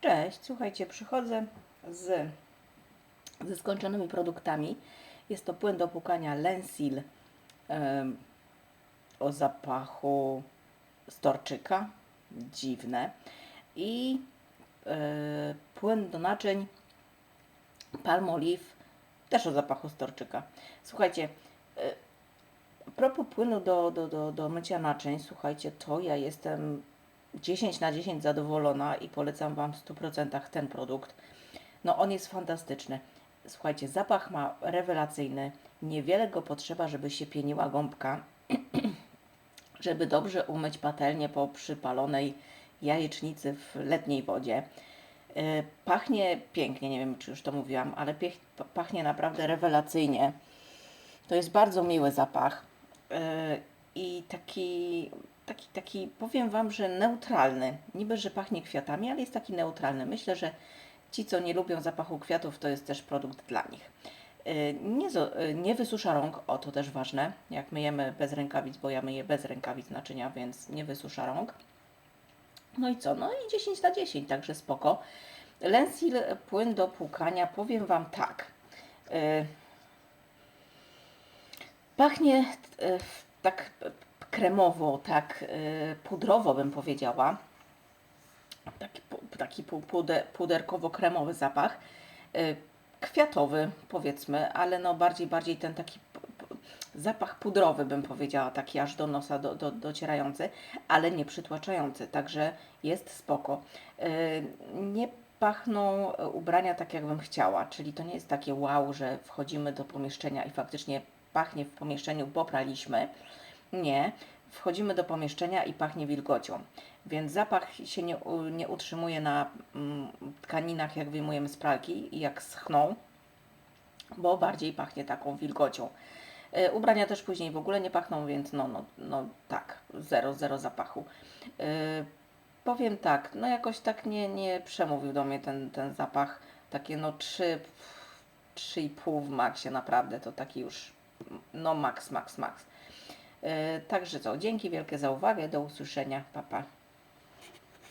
Cześć, słuchajcie, przychodzę z, ze skończonymi produktami. Jest to płyn do płukania Lensil em, o zapachu storczyka, dziwne. I e, płyn do naczyń Palmolive, też o zapachu storczyka. Słuchajcie, e, a propos płynu do, do, do, do mycia naczyń, słuchajcie, to ja jestem 10 na 10 zadowolona i polecam Wam w 100% ten produkt. No on jest fantastyczny. Słuchajcie, zapach ma rewelacyjny. Niewiele go potrzeba, żeby się pieniła gąbka, żeby dobrze umyć patelnię po przypalonej jajecznicy w letniej wodzie. Yy, Pachnie pięknie, nie wiem czy już to mówiłam, ale pachnie naprawdę rewelacyjnie. To jest bardzo miły zapach yy, i taki, taki, taki, powiem Wam, że neutralny. Niby, że pachnie kwiatami, ale jest taki neutralny. Myślę, że ci, co nie lubią zapachu kwiatów, to jest też produkt dla nich. Yy, Nie, yy, nie wysusza rąk, o to też ważne. Jak myjemy bez rękawic, bo ja myję bez rękawic naczynia, więc nie wysusza rąk. No i co? No i 10 na 10, także spoko. Lensil płyn do płukania, powiem Wam tak. Yy, Pachnie tak kremowo, tak e, pudrowo bym powiedziała. Taki, taki pu- puder, puderkowo-kremowy zapach. E, Kwiatowy powiedzmy, ale no bardziej, bardziej ten taki zapach pudrowy bym powiedziała, taki aż do nosa do, do, docierający, ale nie przytłaczający, także jest spoko. E, Nie pachną ubrania tak, jakbym chciała, czyli to nie jest takie wow, że wchodzimy do pomieszczenia i faktycznie pachnie w pomieszczeniu, bo praliśmy. Nie, wchodzimy do pomieszczenia i pachnie wilgocią. Więc zapach się nie, nie utrzymuje na mm, tkaninach, jak wyjmujemy z pralki i jak schną, bo bardziej pachnie taką wilgocią. E, Ubrania też później w ogóle nie pachną, więc no, no, no tak, zero, zero zapachu. E, Powiem tak, no jakoś tak nie, nie przemówił do mnie ten, ten zapach. Takie no 3, 3,5 w maksie naprawdę, to taki już no max, max, max. E, Także co, dzięki wielkie za uwagę, do usłyszenia, pa pa.